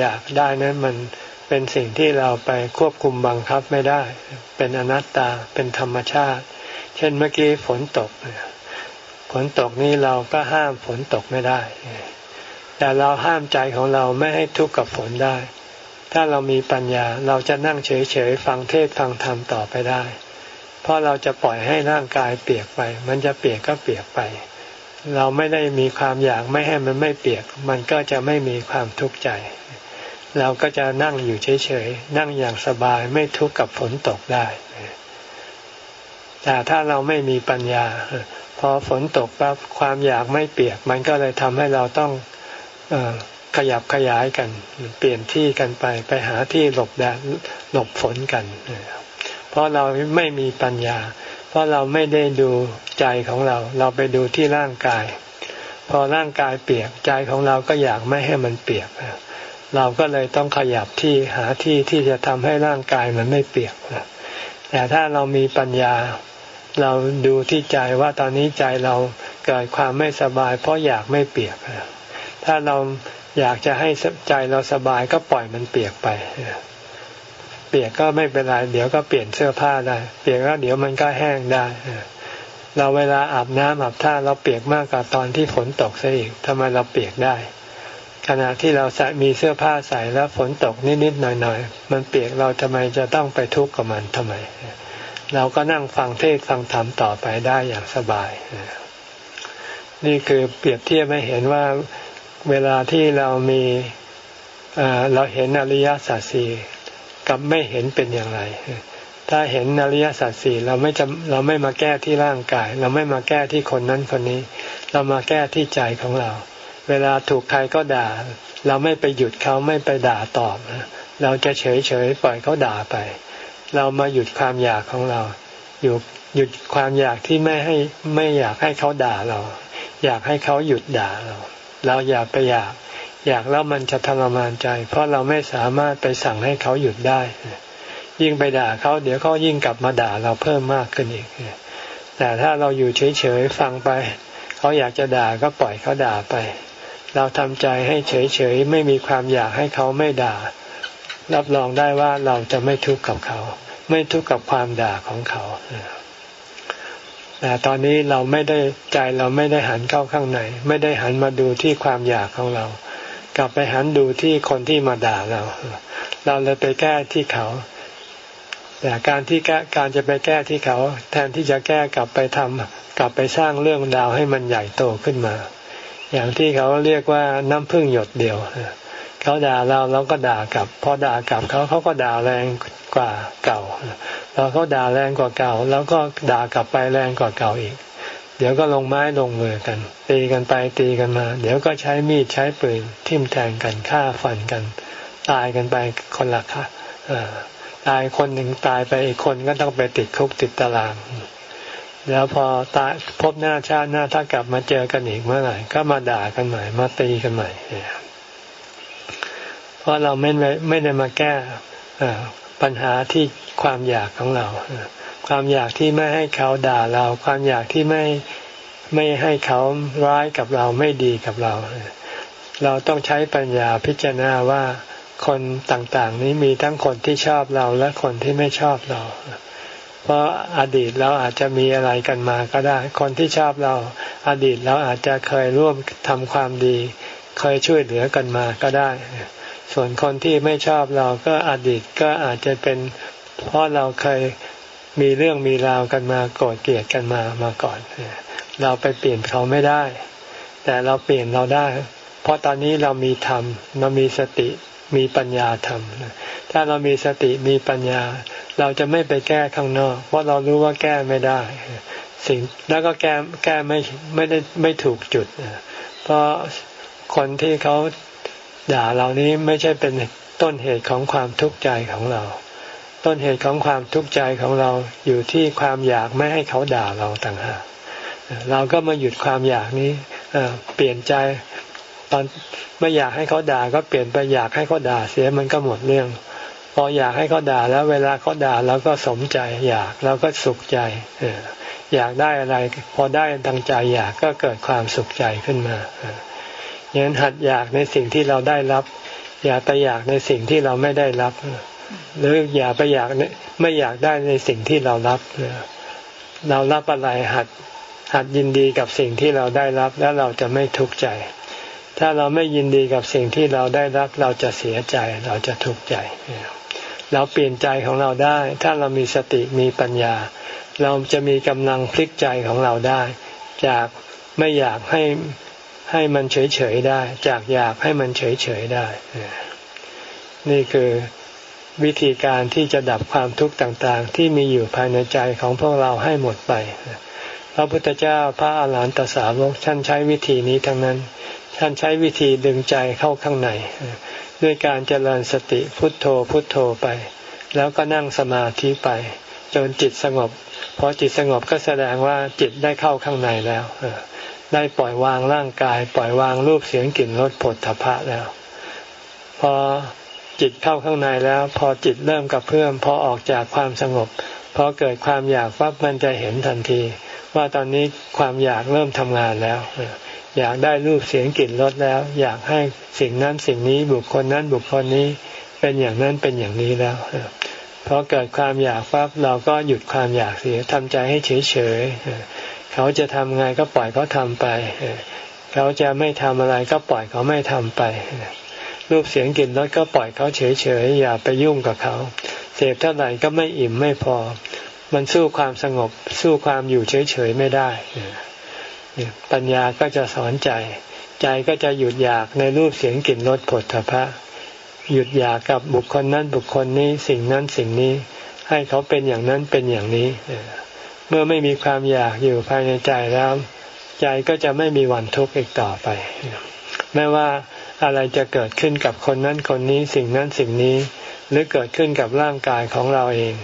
อยากได้นั้นมันเป็นสิ่งที่เราไปควบคุมบังคับไม่ได้ เป็นอนัตตา เป็นธรรมชาติ เช่นเมื่อกี้ฝนตก ฝนตกนี่เราก็ห้ามฝนตกไม่ได้ แต่เราห้ามใจของเราไม่ให้ทุกข์กับฝนได้ ถ้าเรามีปัญญาเราจะนั่งเฉยๆฟังเทศฟังธรรมต่อไปได้ เพราะเราจะปล่อยให้ร่างกายเปียกไป มันจะเปียกก็เปียกไป เราไม่ได้มีความอยากไม่ให้มันไม่เปียก มันก็จะไม่มีความทุกข์ใจ เราก็จะนั่งอยู่เฉยๆ นั่งอย่างสบายไม่ทุกข์กับฝนตกได้ แต่ถ้าเราไม่มีปัญญา พอฝนตกปั๊บความอยากไม่เปียก มันก็เลยทำให้เราต้องอขยับขยายกัน เปลี่ยนที่กันไปไปหาที่หลบแดดหลบฝนกัน เพราะเราไม่มีปัญญา เพราะเราไม่ได้ดูใจของเรา เราไปดูที่ร่างกาย พอร่างกายเปียกใจของเราก็อยากไม่ให้มันเปียก เราก็เลยต้องขยับที่หาที่ที่จะทำให้ร่างกายมันไม่เปียกแต่ถ้าเรามีปัญญา เราดูที่ใจว่าตอนนี้ใจเราเกิดความไม่สบาย เพราะอยากไม่เปียก ถ้าเราอยากจะให้ใจเราสบายก็ปล่อยมันเปียกไป เปียกก็ไม่เป็นไร เดี๋ยวก็เปลี่ยนเสื้อผ้าได้ เปียกแล้วเดี๋ยวมันก็แห้งได้ เราเวลาอาบน้ำอาบท่าเราเปียกมากกว่าตอนที่ฝนตกซะอีกทำไมเราเปียกได้ ขณะที่เราใส่มีเสื้อผ้าใส่แล้วฝนตกนิดๆหน่อยๆ มันเปียกเราทำไมจะต้องไปทุกข์กับมันทำไม เราก็นั่งฟังเทศฟังธรรมต่อไปได้อย่างสบาย นี่คือเปรียบเทียบให้เห็นว่าเวลาที่เรามีเราเห็นอริยสัจสี่กับไม่เห็นเป็นอย่างไร ถ้าเห็นอริยสัจสี่เราไม่จำเราไม่มาแก้ที่ร่างกาย เราไม่มาแก้ที่คนนั้นคนนี้ เรามาแก้ที่ใจของเรา เวลาถูกใครก็ด่า เราไม่ไปหยุดเขาไม่ไปด่าตอบ เราจะเฉยเฉยปล่อยเขาด่าไป เรามาหยุดความอยากของเราอยู่หยุดความอยากที่ไม่ให้ไม่อยากให้เขาด่าเรา อยากให้เขาหยุดด่าเรา เราอย่าไปอยาก อยากแล้วมันจะทรมานใจ เพราะเราไม่สามารถไปสั่งให้เขาหยุดได้ ยิ่งไปด่าเขาเดี๋ยวเขายิ่งกลับมาด่าเราเพิ่มมากขึ้นอีกแต่ถ้าเราอยู่เฉยๆฟังไป เขาอยากจะด่าก็ปล่อยเขาด่าไป เราทำใจให้เฉยๆไม่มีความอยากให้เขาไม่ด่า รับรองได้ว่าเราจะไม่ทุกข์กับเขา ไม่ทุกข์กับความด่าของเขาแต่ตอนนี้เราไม่ได้ใจเราไม่ได้หันเข้าข้างใน ไม่ได้หันมาดูที่ความอยากของเรา กลับไปหันดูที่คนที่มาด่าเรา เราเลยไปแก้ที่เขาแต่การที่แก้การจะไปแก้ที่เขา แทนที่จะแก้กลับไปทำกลับไปสร้างเรื่องดาวให้มันใหญ่โตขึ้นมา อย่างที่เขาเรียกว่าน้ำพึ่งหยดเดียวเขาด่าเราเราก็ด่ากลับ พอด่ากลับเขาเขาก็ด่าแรงกว่าเก่าพอเขาด่าแรงกว่าเก่า แล้วก็ด่ากลับไปแรงกว่าเก่าอีก เดี๋ยวก็ลงไม้ลงมือกัน ตีกันไปตีกันมา เดี๋ยวก็ใช้มีดใช้ปืนทิ่มแทงกันฆ่าฟันกัน ตายกันไปคนละค่ะตายคนหนึ่งตายไปอีกคนก็ต้องไปติดคุกติดตาราง แล้วพอตายพบหน้าชาติหน้าถ้ากลับมาเจอกันอีกเมื่อไหร่ก็มาด่ากันใหม่ มาตีกันใหม่เพราะเราไม่ไม่ได้มาแก้ปัญหาที่ความอยากของเรา ความอยากที่ไม่ให้เขาด่าเรา ความอยากที่ไม่ไม่ให้เขาร้ายกับเราไม่ดีกับเรา เราต้องใช้ปัญญาพิจารณาว่าคนต่างๆ นี้มีทั้งคนที่ชอบเราและคนที่ไม่ชอบเรา เพราะอดีตเราอาจจะมีอะไรกันมาก็ได้ คนที่ชอบเราอดีตเราอาจจะเคยร่วมทำความดี เคยช่วยเหลือกันมาก็ได้ ส่วนคนที่ไม่ชอบเราก็อดีตก็อาจจะเป็นเพราะเราเคยมีเรื่องมีราวกันมาโกรธเกลียดกันมามาก่อน เราไปเปลี่ยนเขาไม่ได้ แต่เราเปลี่ยนเราได้ เพราะตอนนี้เรามีธรรมเรามีสติ มีปัญญาธรรมถ้าเรามีสติมีปัญญา เราจะไม่ไปแก้ข้างนอก เพราะเรารู้ว่าแก้ไม่ได้ สิ่งแล้วก็แก้แก้ไม่ไม่ได้ไม่ถูกจุดเพราะคนที่เขาด่าเรานี้ไม่ใช่เป็นต้นเหตุของความทุกข์ใจของเรา ต้นเหตุของความทุกข์ใจของเราอยู่ที่ความอยากไม่ให้เขาด่าเราต่างหากเราก็มาหยุดความอยากนี้เปลี่ยนใจ ตอนไม่อยากให้เขาด่าก็เปลี่ยนไปอยากให้เขาด่าเสียมันก็หมดเรื่อง พออยากให้เขาด่าแล้วเวลาเขาด่าเราก็สมใจ อยากเราก็สุขใจอยากได้อะไร พอได้ดังใจอยากก็เกิดความสุขใจขึ้นมาอย่างนั้นหัดอยากในสิ่งที่เราได้รับ อย่าไปอยากในสิ่งที่เราไม่ได้รับ หรืออย่าไปอยากไม่อยากได้ในสิ่งที่เรารับเรารับอะไรหัดหัดยินดีกับสิ่งที่เราได้รับแล้วเราจะไม่ทุกข์ใจ ถ้าเราไม่ยินดีกับสิ่งที่เราได้รับเราจะเสียใจเราจะทุกข์ใจ เราเปลี่ยนใจของเราได้ ถ้าเรามีสติมีปัญญา เราจะมีกำลังพลิกใจของเราได้ จากไม่อยากให้ให้มันเฉยๆได้ จากอยากให้มันเฉยๆได้ นี่คือวิธีการที่จะดับความทุกข์ต่างๆ ที่มีอยู่ภายในใจของพวกเราให้หมดไป พระพุทธเจ้าพระอาหารหันตสาวกท่านใช้วิธีนี้ทั้งนั้น ท่านใช้วิธีดึงใจเข้าข้างใน ด้วยการเจริญสติพุทโธพุทโธไป แล้วก็นั่งสมาธิไป จนจิตสงบพอจิตสงบก็แสดงว่าจิตได้เข้าข้างในแล้วได้ปล่อยวางร่างกาย ปล่อยวางรูปเสียงกลิ่นรสผลถภะแล้ว พอจิตเข้าข้างในแล้ว พอจิตเริ่มกับเพื่อมพอออกจากความสงบพอเกิดความอยากปั๊บมันจะเห็นทันที ว่าตอนนี้ความอยากเริ่มทำงานแล้ว อยากได้รูปเสียงกลิ่นรสแล้ว อยากให้สิ่งนั้นสิ่งนี้บุคคลนั้นบุคคลนี้เป็นอย่างนั้นเป็นอย่างนี้แล้วพอเกิดความอยากปั๊บเราก็หยุดความอยากเสียทำใจให้เฉยเฉยเขาจะทำไงก็ปล่อยเขาทำไปเขาจะไม่ทำอะไรก็ปล่อยเขาไม่ทำไปรูปเสียงกลิ่นรสก็ปล่อยเขาเฉยๆอย่าไปยุ่งกับเขา เสพเท่าไหร่ก็ไม่อิ่มไม่พอ มันสู้ความสงบ สู้ความอยู่เฉยๆไม่ได้ปัญญาก็จะสอนใจ ใจก็จะหยุดอยากในรูปเสียงกลิ่นรสผลพระหยุดอยากกับบุคคลนั้นบุคคลนี้สิ่งนั้นสิ่งนี้ ให้เขาเป็นอย่างนั้นเป็นอย่างนี้เมื่อไม่มีความอยากอยู่ภายในใจแล้ว ใจก็จะไม่มีวันทุกข์อีกต่อไปไม่ว่าอะไรจะเกิดขึ้นกับคนนั้นคนนี้สิ่งนั้นสิ่งนี้ หรือเกิดขึ้นกับร่างกายของเราเอง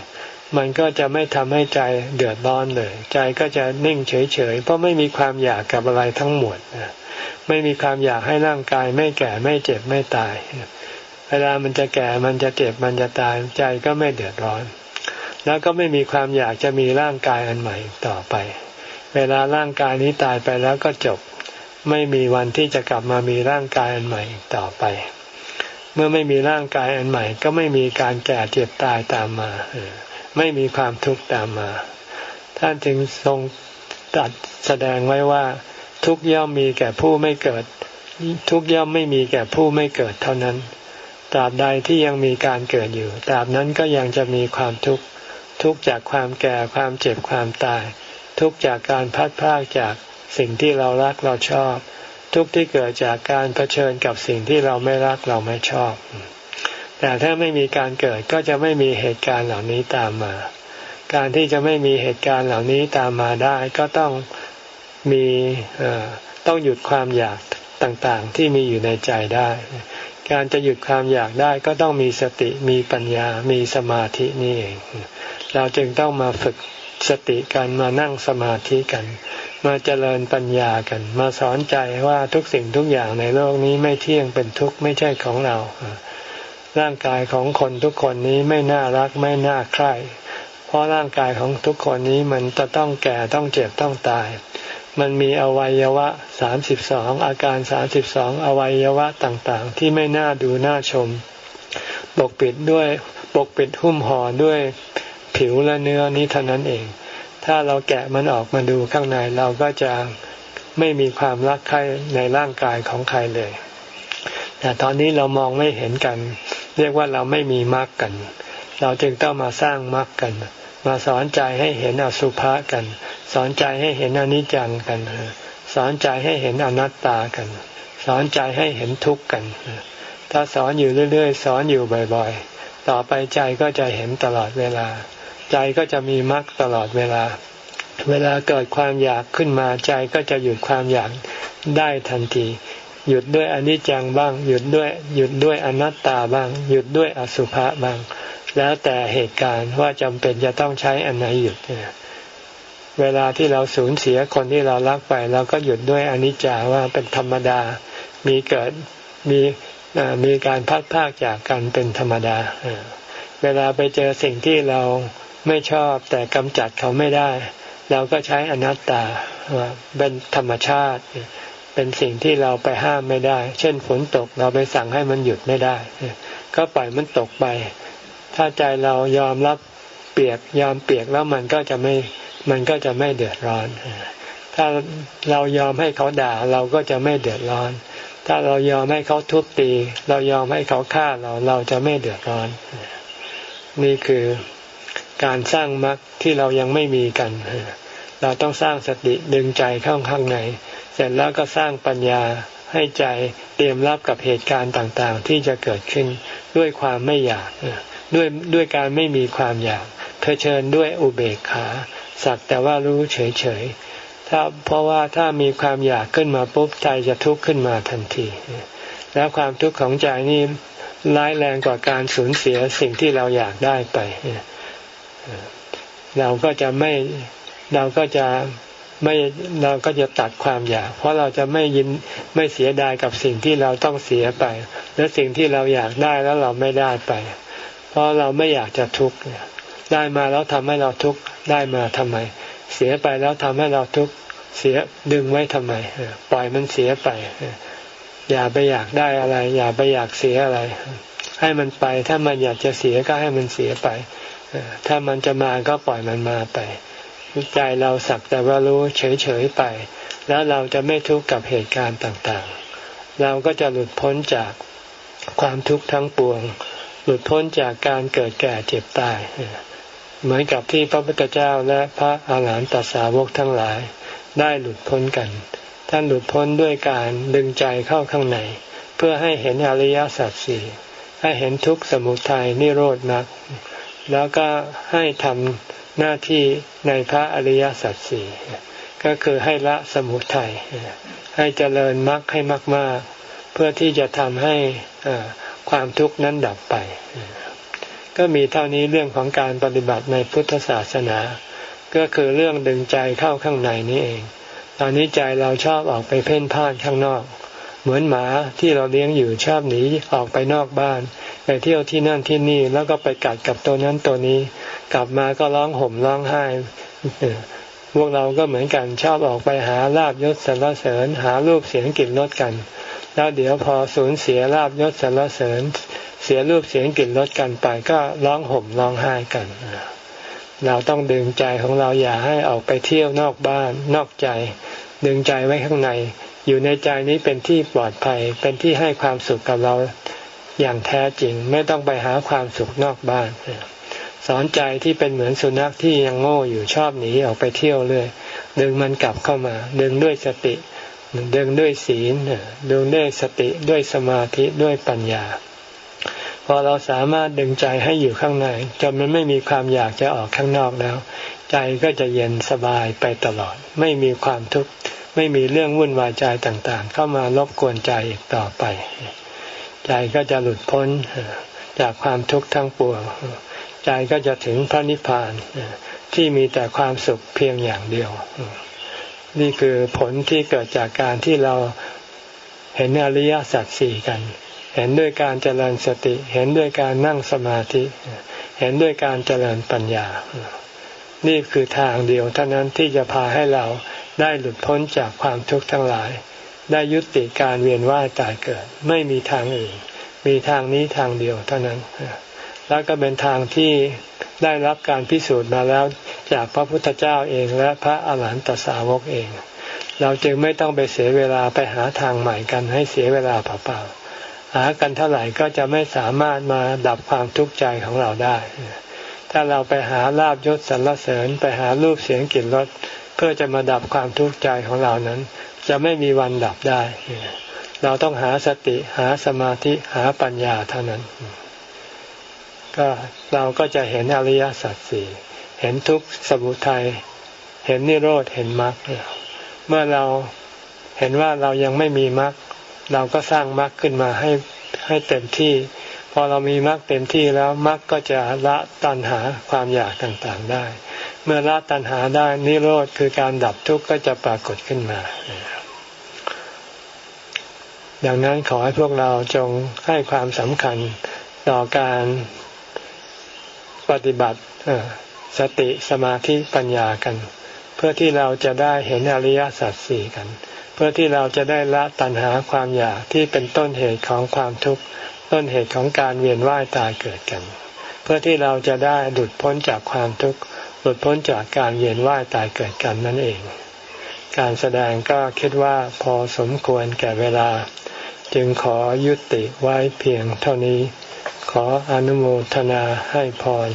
มันก็จะไม่ทำให้ใจเดือดร้อนเลย ใจก็จะนิ่งเฉยๆ เพราะไม่มีความอยากกับอะไรทั้งหมดไม่มีความอยากให้ร่างกาย ไม่แก่ไม่เจ็บไม่ตาย เวลามันจะแก่มันจะเจ็บมันจะตาย ใจก็ไม่เดือดร้อน แล้วก็ไม่มีความอยากจะมีร่างกายอันใหม่ต่อไป เวลาร่างกายนี้ตายไปแล้วก็จบ ไม่มีวันที่จะกลับมามีร่างกายอันใหม่ต่อไป เมื่อไม่มีร่างกายอันใหม่ ก็ไม่มีการแก่เจ็บตายตามมา ไม่มีความทุกข์ตามมา ท่านจึงทรงตัดแสดงไว้ว่า ทุกย่อมมีแก่ผู้ไม่เกิด ทุกย่อมไม่มีแก่ผู้ไม่เกิดเท่านั้น ตราบใดที่ยังมีการเกิดอยู่ ตราบนั้นก็ยังจะมีความทุกข์ ทุกจากความแก่ ความเจ็บ ความตาย ทุกจากการพัดพลากจากสิ่งที่เรารักเราชอบ ทุกที่เกิดจากการเผชิญกับสิ่งที่เราไม่รักเราไม่ชอบ แต่ถ้าไม่มีการเกิดก็จะไม่มีเหตุการณ์เหล่านี้ตามมา การที่จะไม่มีเหตุการณ์เหล่านี้ตามมาได้ก็ต้องมีต้องหยุดความอยากต่างๆ ที่มีอยู่ในใจได้ การจะหยุดความอยากได้ก็ต้องมีสติมีปัญญามีสมาธินี่เอง เราจึงต้องมาฝึกสติกันมานั่งสมาธิกัน มาเจริญปัญญากัน มาสอนใจว่าทุกสิ่งทุกอย่างในโลกนี้ไม่เที่ยงเป็นทุกข์ไม่ใช่ของเรา ร่างกายของคนทุกคนนี้ไม่น่ารักไม่น่าใคร่เพราะร่างกายของทุกคนนี้มันจะต้องแก่ต้องเจ็บต้องตาย มันมีอวัยวะสามสิบสองอาการสามสิบสองอวัยวะต่างๆ ที่ไม่น่าดูน่าชม ปกปิดด้วยปกปิดหุ้มห่อด้วยผิวและเนื้อนี้เท่านั้นเอง ถ้าเราแกะมันออกมาดูข้างในเราก็จะไม่มีความรักใครในร่างกายของใครเลย แต่ตอนนี้เรามองไม่เห็นกัน เรียกว่าเราไม่มีมรรคกัน เราจึงต้องมาสร้างมรรคกัน มาสอนใจให้เห็นอสุภะกัน สอนใจให้เห็นอนิจจังกัน สอนใจให้เห็นอนัตตากัน สอนใจให้เห็นทุกข์กัน ถ้าสอนอยู่เรื่อยๆ สอนอยู่บ่อยๆ ต่อไปใจก็จะเห็นตลอดเวลา ใจก็จะมีมรรคตลอดเวลา เวลาเกิดความอยากขึ้นมาใจก็จะหยุดความอยากได้ทันที หยุดด้วยอนิจจังบ้าง หยุดด้วย หยุดด้วยอนัตตาบ้าง หยุดด้วยอสุภะบ้าง แล้วแต่เหตุการณ์ว่าจำเป็นจะต้องใช้อันไหนหยุดเวลาที่เราสูญเสียคนที่เรารักไปเราก็หยุดด้วยอนิจจาว่าเป็นธรรมดา มีเกิดมีมีการพัดพากจากกันเป็นธรรมดาเวลาไปเจอสิ่งที่เราไม่ชอบแต่กำจัดเขาไม่ได้ เราก็ใช้อนัตตาว่าเป็นธรรมชาติ เป็นสิ่งที่เราไปห้ามไม่ได้ เช่นฝนตกเราไปสั่งให้มันหยุดไม่ได้ ก็ปล่อยมันตกไป ถ้าใจเรายอมรับเปียกยอมเปียกแล้วมันก็จะไม่มันก็จะไม่เดือดร้อน ถ้าเรายอมให้เขาด่าเราก็จะไม่เดือดร้อน ถ้าเรายอมให้เขาทุบตี เรายอมให้เขาฆ่าเราเราจะไม่เดือดร้อน นี่คือการสร้างมรรคที่เรายังไม่มีกัน เราต้องสร้างสติดึงใจเข้าข้างใน เสร็จแล้วก็สร้างปัญญาให้ใจเตรียมรับกับเหตุการณ์ต่างๆ ที่จะเกิดขึ้นด้วยความไม่อยากด้วยด้วยการไม่มีความอยากเผชิญด้วยอุเบกขาสักแต่ว่ารู้เฉยๆถ้าเพราะว่าถ้ามีความอยากขึ้นมาปุ๊บใจจะทุกข์ขึ้นมาทันที แล้วความทุกข์ของใจนี่ร้ายแรงกว่าการสูญเสียสิ่งที่เราอยากได้ไป เราก็จะไม่เราก็จะ ไม่เราก็จะตัดความอยาก เพราะเราจะไม่ยินไม่เสียดายกับสิ่งที่เราต้องเสียไป และสิ่งที่เราอยากได้แล้วเราไม่ได้ไป เพราะเราไม่อยากจะทุกข์ได้มาแล้วทำให้เราทุกข์ได้มาทำไม เสียไปแล้วทำให้เราทุกข์เสียดึงไว้ทำไมปล่อยมันเสียไป อย่าไปอยากได้อะไร อย่าไปอยากเสียอะไร ให้มันไปถ้ามันอยากจะเสียก็ให้มันเสียไปถ้ามันจะมาก็ปล่อยมันมาไป ใจเราสักแต่ว่ารู้เฉยๆไป แล้วเราจะไม่ทุกข์กับเหตุการณ์ต่างๆ เราก็จะหลุดพ้นจากความทุกข์ทั้งปวง หลุดพ้นจากการเกิดแก่เจ็บตาย เหมือนกับที่พระพุทธเจ้าและพระอาหารหันตสาวกทั้งหลาย ได้หลุดพ้นกัน ท่านหลุดพ้นด้วยการดึงใจเข้าข้างใน เพื่อให้เห็นอริยสัจสี่ให้เห็นทุกข์สมุทัยนิโรธมรรคแล้วก็ให้ทำ หน้าที่ในพระอริยสัจสี่ก็คือให้ละสมุทัยให้เจริญมรรคให้มาก ๆ เพื่อที่จะทำให้ความทุกข์นั้นดับไป ก็มีเท่านี้เรื่องของการปฏิบัติในพุทธศาสนา ก็คือเรื่องดึงใจเข้าข้างในนี้เอง ตอนนี้ใจเราชอบออกไปเพ่นพ่านข้างนอก เหมือนหมาที่เราเลี้ยงอยู่ชอบหนีออกไปนอกบ้าน ไปเที่ยวที่นั่นที่นี่แล้วก็ไปกัดกับตัวนั้นตัวนี้ กลับมาก็ร้องห่มร้องไห้พวกเราก็เหมือนกันชอบออกไปหาลาบยศสรรเสริญ หารูปเสียงกลิ่นรสกัน แล้วเดี๋ยวพอสูญเสียลาบยศสรรเสริญ เสียรูปเสียงกลิ่นรสกันไปก็ร้องห่มร้องไห้กัน เราต้องดึงใจของเราอย่าให้ออกไปเที่ยวนอกบ้านนอกใจ ดึงใจไว้ข้างใน อยู่ในใจนี้เป็นที่ปลอดภัยเป็นที่ให้ความสุขกับเราอย่างแท้จริงไม่ต้องไปหาความสุขนอกบ้าน สอนใจที่เป็นเหมือนสุนัขที่ยังโง่อยู่ชอบหนีออกไปเที่ยวเลยดึงมันกลับเข้ามา ดึงด้วยสติดึงด้วยศีลดึงด้วยสติด้วยสมาธิด้วยปัญญา พอเราสามารถดึงใจให้อยู่ข้างในจนมันไม่มีความอยากจะออกข้างนอกแล้ว ใจก็จะเย็นสบายไปตลอด ไม่มีความทุกข์ไม่มีเรื่องวุ่นวายใจต่างๆ เข้ามารบกวนใจอีกต่อไป ใจก็จะหลุดพ้นจากความทุกข์ทั้งปวง ใจก็จะถึงพระนิพพานที่มีแต่ความสุขเพียงอย่างเดียว นี่คือผลที่เกิดจากการที่เราเห็นอริยสัจสี่กัน เห็นด้วยการเจริญสติ เห็นด้วยการนั่งสมาธิ เห็นด้วยการเจริญปัญญา นี่คือทางเดียวเท่านั้นที่จะพาให้เราได้หลุดพ้นจากความทุกข์ทั้งหลาย ได้ยุติการเวียนว่ายตายเกิด ไม่มีทางอื่น มีทางนี้ทางเดียวเท่านั้น แล้วก็เป็นทางที่ได้รับการพิสูจน์มาแล้วจากพระพุทธเจ้าเองและพระอาหารหันตสาวกเอง เราจึงไม่ต้องไปเสียเวลาไปหาทางใหม่กันให้เสียเวลาเปล่าๆหากันเท่าไหร่ก็จะไม่สามารถมาดับความทุกข์ใจของเราได้ ถ้าเราไปหาลาบยศสรรเสริญ ไปหารูปเสียงกลิ่นรสเพื่อจะมาดับความทุกข์ใจของเรานั้น จะไม่มีวันดับได้ เราต้องหาสติหาสมาธิหาปัญญาเท่านั้น ก็เราก็จะเห็นอริยสัจสี่เห็นทุกสมุทัยเห็นนิโรธเห็นมรรคเมื่อเราเห็นว่าเรายังไม่มีมรรคเราก็สร้างมรรคขึ้นมาให้ให้เต็มที่ พอเรามีมรรคเต็มที่แล้วมรรคก็จะละตัณหาความอยากต่างๆได้ เมื่อละตัณหาได้นิโรธคือการดับทุกข์ก็จะปรากฏขึ้นมาดังนั้นขอให้พวกเราจงให้ความสำคัญต่อการ ปฏิบัติสติสมาธิปัญญากัน เพื่อที่เราจะได้เห็นอริยสัจสี่กัน เพื่อที่เราจะได้ละตัณหาความอยากที่เป็นต้นเหตุของความทุกข์ต้นเหตุของการเวียนว่ายตายเกิดกัน เพื่อที่เราจะได้หลุดพ้นจากความทุกข์หลุดพ้นจากการเวียนว่ายตายเกิดกันนั่นเอง การแสดงก็คิดว่าพอสมควรแก่เวลา จึงขอยุติไว้เพียงเท่านี้ ขออนุโมทนาให้พร